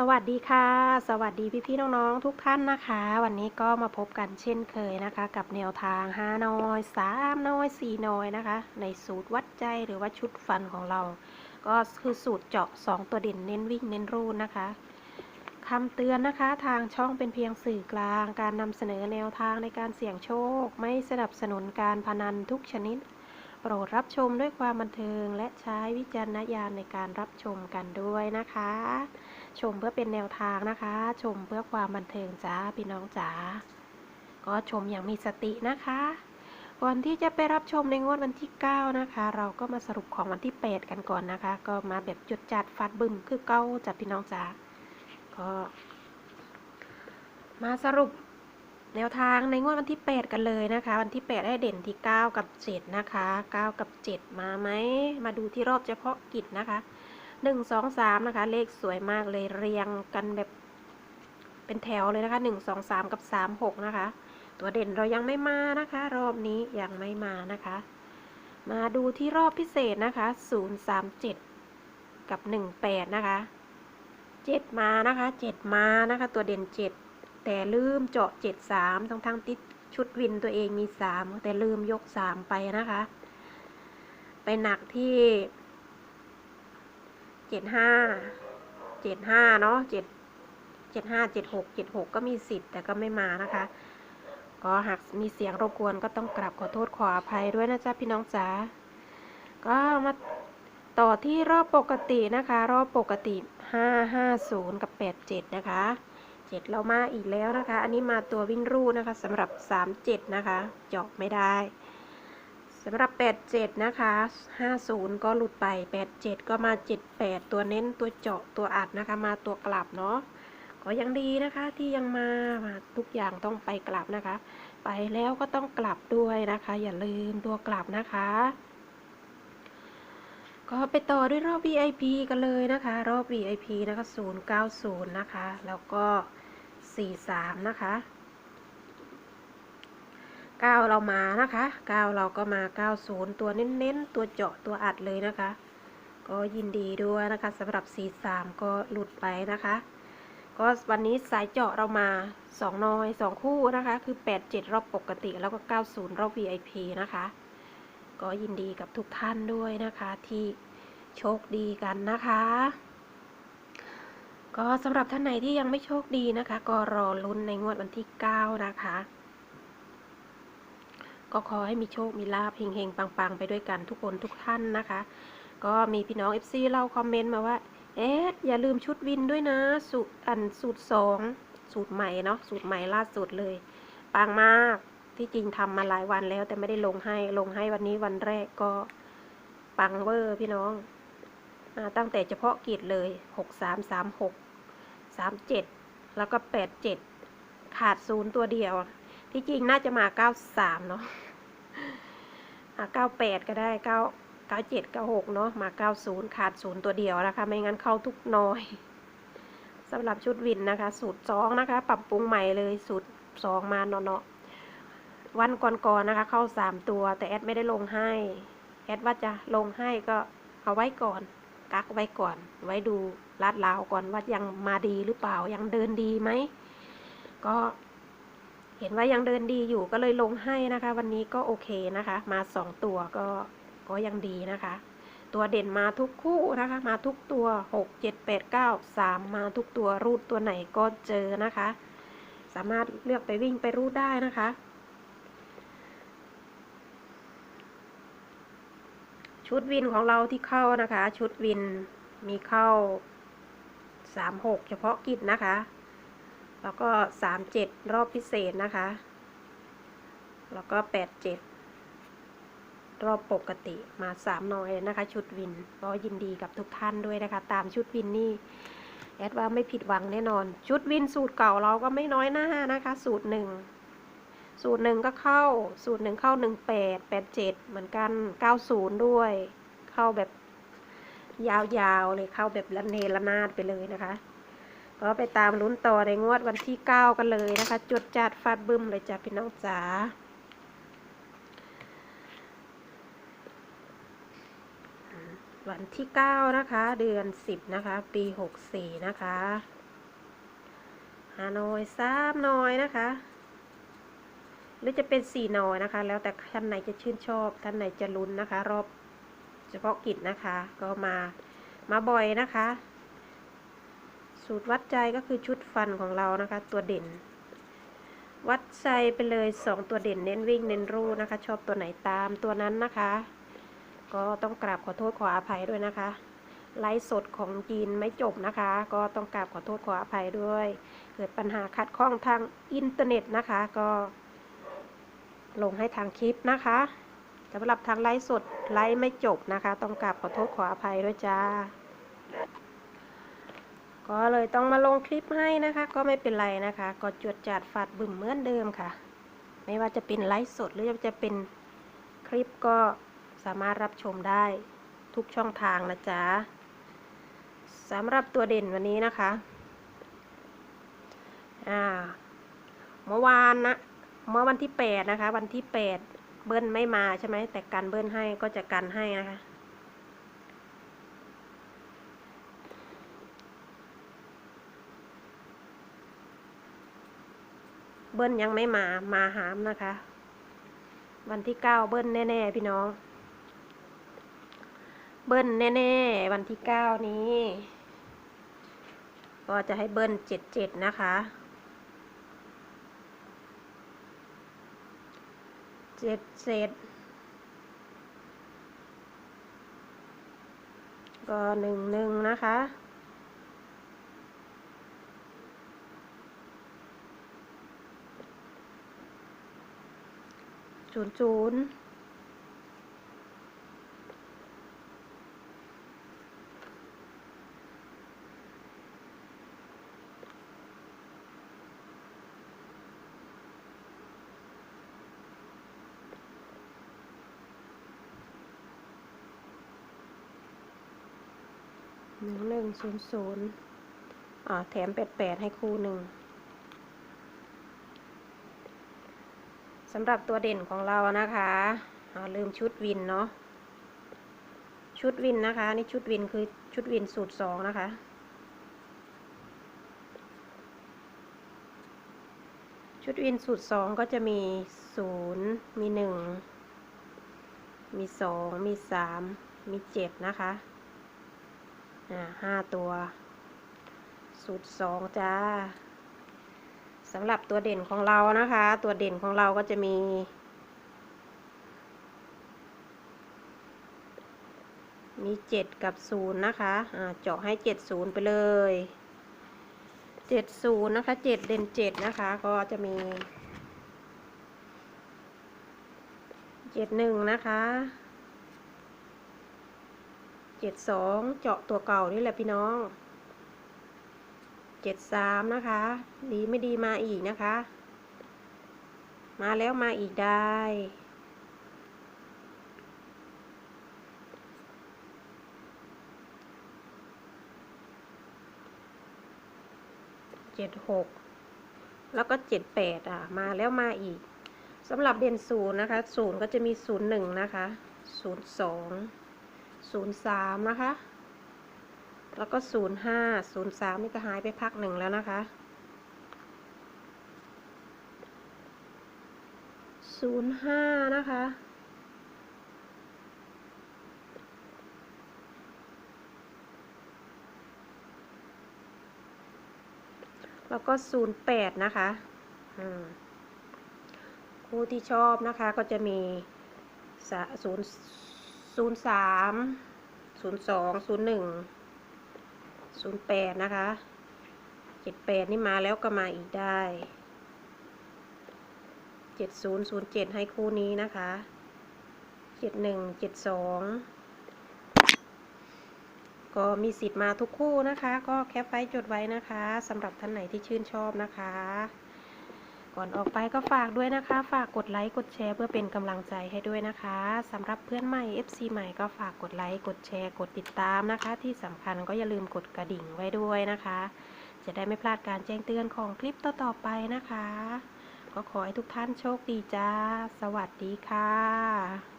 สวัสดีค่ะ สวัสดีพี่ๆน้องๆทุกท่านนะคะ วันนี้ก็มาพบกันเช่นเคยนะคะ กับแนวทาง5น้อย3น้อย4น้อยนะคะ ในสูตรวัดใจหรือว่าชุดฟันของเรา ก็คือสูตรเจาะ 2 ตัวเด่นเน้นวิ่งเน้นรูดนะคะคำเตือนนะคะทางช่องเป็นเพียงสื่อกลาง การนำเสนอแนวทางในการเสี่ยงโชค ไม่สนับสนุนการพนันทุกชนิด โปรดรับชมด้วยความบันเทิงและใช้วิจารณญาณในการรับชมกันด้วยนะคะ ชมเพื่อเป็นแนวทางนะคะ ชมเพื่อความบันเทิงจ้าพี่น้องจ๋าก็ชมอย่างมีสตินะคะ ก่อนที่จะไปรับชมในงวดวันที่ 9 นะคะ เราก็มาสรุปของวันที่ 8 กันก่อนนะคะ ก็มาแบบจุดจัดฟัดบึมคือเก้าจัดพี่น้องจ๋าก็มาสรุปแนวทางในงวดวันที่ 8 กันเลยนะคะ วันที่8ให้เด่นที่ 9 กับ 7 นะคะ 9 กับ 7 มาไหมมาดูที่รอบเฉพาะกิจนะคะ หนึ่งสองสามนะคะ เลขสวยมากเลยเรียงกันแบบเป็นแถวเลยนะคะหนึ่งสองสามกับสามหกนะคะ ตัวเด่นเรายังไม่มานะคะ รอบนี้ยังไม่มานะคะ มาดูที่รอบพิเศษนะคะศูนย์สามเจ็ดกับหนึ่งแปดนะคะเจ็ดมานะคะเจ็ดมานะคะ ตัวเด่นเจ็ดแต่ลืมเจาะเจ็ดสามทั้งทั้งติดชุดวินตัวเองมีสามแต่ลืมยกสามไปนะคะ ไปหนักที่ เจ็ดห้าเจ็ดห้าเนาะเจ็ดเจ็ดห้าเจ็ดหกเจ็ดหกก็มีสิทธิ์แต่ก็ไม่มานะคะก็หากมีเสียงรบกวนก็ต้องกราบขอโทษขออภัยด้วยนะจ๊ะพี่น้องจ๋าก็มาต่อที่รอบปกตินะคะ รอบปกติห้าห้าศูนย์กับแปดเจ็ดนะคะเจ็ดเรามาอีกแล้วนะคะ อันนี้มาตัววิ่งรูนะคะสำหรับสามเจ็ดนะคะ เจาะไม่ได้ สำหรับ 87 นะคะ 50 ก็หลุดไป 87 ก็มา 78 ตัวเน้นตัวเจาะตัวอัดนะคะ มาตัวกลับเนาะก็ยังดีนะคะที่ยังมามาทุกอย่างต้องไปกลับนะคะ ไปแล้วก็ต้องกลับด้วยนะคะ อย่าลืมตัวกลับนะคะ ก็ไปต่อด้วยรอบ VIP กันเลยนะคะ รอบ VIP นะคะ 090 นะคะ แล้วก็ 43 นะคะ 9เรามานะคะ9เราก็มา90ตัวเน้นๆ ตัวเจาะตัวอัดเลยนะคะ ก็ยินดีด้วยนะคะสำหรับ 43 ก็หลุดไปนะคะ ก็วันนี้สายเจาะเรามา 2 น้อย 2 คู่นะคะ คือ 87 รอบปกติแล้วก็ 90 รอบ VIP นะคะ ก็ยินดีกับทุกท่านด้วยนะคะที่โชคดีกันนะคะก็สำหรับท่านไหนที่ยังไม่โชคดีนะคะ ก็รอลุ้นในงวดวันที่ 9 นะคะ ก็ขอให้มีโชค มีลาภเฮงๆ ปังๆ ไปด้วยกันทุกคนทุกท่านนะคะ ก็มีพี่น้อง FC เราคอมเมนต์มาว่า เอ๊ะอย่าลืมชุดวินด้วยนะ สูตรอันสูตรสองสูตรใหม่เนาะสูตรใหม่ล่าสุดเลย ปังมากที่จริงทำมาหลายวันแล้ว แต่ไม่ได้ลงให้ลงให้วันนี้วันแรกก็ปังเวอร์พี่น้องอตั้งแต่เฉพาะกิจเลยหกสามสามหกสามเจ็ดแล้วก็แปดเจ็ดขาดศูนย์ตัวเดียว ที่จริงน่าจะมาเก้าสามเนาะเก้าแปดก็ได้เก้าเก้าเจ็ดเก้าหกเนาะมาเก้าศูนย์ขาดศูนย์ตัวเดียวนะคะ ไม่งั้นเข้าทุกน้อยสำหรับชุดวินนะคะ สูตรสองนะคะ ปรับปรุงใหม่เลยสูตรสองมาเนาะเนาะวันก่อนๆนะคะ เข้าสามตัว แต่แอดไม่ได้ลงให้ แอดว่าจะลงให้ก็เอาไว้ก่อนกักไว้ก่อน ไว้ดูลาดลาวก่อนว่ายังมาดีหรือเปล่ายังเดินดีไหมก็ เห็นว่ายังเดินดีอยู่ก็เลยลงให้นะคะ วันนี้ก็โอเคนะคะ มาสองตัวก็ก็ยังดีนะคะ ตัวเด่นมาทุกคู่นะคะ มาทุกตัวหกเจ็ดแปดเก้าสามมาทุกตัวรูดตัวไหนก็เจอนะคะ สามารถเลือกไปวิ่งไปรูดได้นะคะชุดวินของเราที่เข้านะคะ ชุดวินมีเข้าสามหกเฉพาะกิจนะคะ แล้วก็สามเจ็ดรอบพิเศษนะคะ แล้วก็แปดเจ็ดรอบปกติมาสามน้อยนะคะ ชุดวินก็ยินดีกับทุกท่านด้วยนะคะ ตามชุดวินนี่แอดว่าไม่ผิดหวังแน่นอน ชุดวินสูตรเก่าเราก็ไม่น้อยหน้านะคะ สูตรหนึ่งสูตรหนึ่งก็เข้า สูตรหนึ่งเข้าหนึ่งแปดแปดเจ็ดเหมือนกันเก้าศูนย์ด้วย เข้าแบบยาวๆเลยเข้าแบบละเนระนาดไปเลยนะคะ ก็ไปตามลุ้นต่อในงวดวันที่ 9 กันเลยนะคะ จุดจัดฟาดบึ้มเลยจ้ะพี่น้องจ๋าวันที่ 9 นะคะ เดือน 10 นะคะ ปี 64 นะคะหาหน่อยสามหน่อยนะคะ หรือจะเป็นสี่หน่อยนะคะ แล้วแต่ท่านไหนจะชื่นชอบ ท่านไหนจะลุ้นนะคะ รอบเฉพาะกิจนะคะ ก็มามาบ่อยนะคะ สูตรวัดใจก็คือชุดฟันของเรานะคะ ตัวเด่น วัดใจไปเลยสองตัวเด่นเน้นวิ่งเน้นรูนะคะ ชอบตัวไหนตามตัวนั้นนะคะ ก็ต้องกราบขอโทษขออภัยด้วยนะคะไลฟ์สดของจีนไม่จบนะคะ ก็ต้องกราบขอโทษขออภัยด้วย เกิดปัญหาขัดข้องทางอินเทอร์เน็ตนะคะ ก็ ลงให้ทางคลิปนะคะสำหรับทางไลฟ์สดไลฟ์ไม่จบนะคะ ต้องกราบขอโทษขออภัยด้วยจ้า ก็เลยต้องมาลงคลิปให้นะคะ ก็ไม่เป็นไรนะคะ ก็จวดจัดฟาดบึ้มเหมือนเดิมค่ะ ไม่ว่าจะเป็นไลฟ์สดหรือจะเป็นคลิปก็สามารถรับชมได้ทุกช่องทางนะจ๊ะสำหรับตัวเด่นวันนี้นะคะอ่าเมื่อวานนะเมื่อวันที่แปดนะคะ วันที่แปดเบิ้ลไม่มาใช่ไหมแต่กันเบิ้ลให้ก็จะกันให้นะคะ เบิ้ลยังไม่มา มาหามนะคะ วันที่เก้าเบิ้ลแน่ ๆ พี่น้อง เบิ้ลแน่ ๆ วันที่เก้านี้ ก็จะให้เบิ้ลเจ็ดเจ็ดนะคะเจ็ดเศษก็หนึ่งหนึ่งนะคะ ศูนย์ศูนย์หนึ่งหนึ่งศูนย์ศูนย์อ่าแถมแปดแปดให้คู่หนึ่ง สำหรับตัวเด่นของเรานะคะลืมชุดวินเนาะชุดวินนะคะ นี่ชุดวินคือชุดวินสูตรสองนะคะ ชุดวินสูตรสองก็จะมีศูนย์มีหนึ่งมีสองมีสามมีเจ็ดนะคะอ่าห้าตัว สูตรสองจ้า สำหรับตัวเด่นของเรานะคะ ตัวเด่นของเราก็จะมี มีเจ็ดกับศูนย์นะคะอ่าเจาะให้เจ็ดศูนย์ไปเลยเจ็ดศูนย์นะคะเจ็ดเด่นเจ็ดนะคะ ก็จะมีเจ็ดหนึ่งนะคะเจ็ดสองเจาะตัวเก่านี่แหละพี่น้อง เจ็ดสามนะคะ ดีไม่ดีมาอีกนะคะ มาแล้วมาอีกได้เจ็ดหกแล้วก็เจ็ดแปดอะ มาแล้วมาอีกสำหรับเด่นศูนย์นะคะศูนย์ก็จะมีศูนย์หนึ่งนะคะศูนย์สองศูนย์สามนะคะ แล้วก็ศูนย์ห้าศูนย์สามนี่ก็หายไปพักหนึ่งแล้วนะคะศูนย์ห้านะคะแล้วก็ 08 นะคะผู้ที่ชอบนะคะก็จะมี 0 03 02 01 ศูนย์แปดนะคะเจ็ดแปดนี่มาแล้วก็มาอีกได้เจ็ดศูนย์ศูนย์เจ็ดให้คู่นี้นะคะเจ็ดหนึ่งเจ็ดสองก็มีสิทธิ์มาทุกคู่นะคะ ก็แคปไว้จดไว้นะคะสำหรับท่านไหนที่ชื่นชอบนะคะ ก่อนออกไปก็ฝากด้วยนะคะ ฝากกดไลค์กดแชร์เพื่อเป็นกำลังใจให้ด้วยนะคะสำหรับเพื่อนใหม่ FC ใหม่ก็ฝากกดไลค์กดแชร์กดติดตามนะคะ ที่สำคัญก็อย่าลืมกดกระดิ่งไว้ด้วยนะคะ จะได้ไม่พลาดการแจ้งเตือนของคลิปต่อๆไปนะคะ ก็ขอให้ทุกท่านโชคดีจ้า สวัสดีค่ะ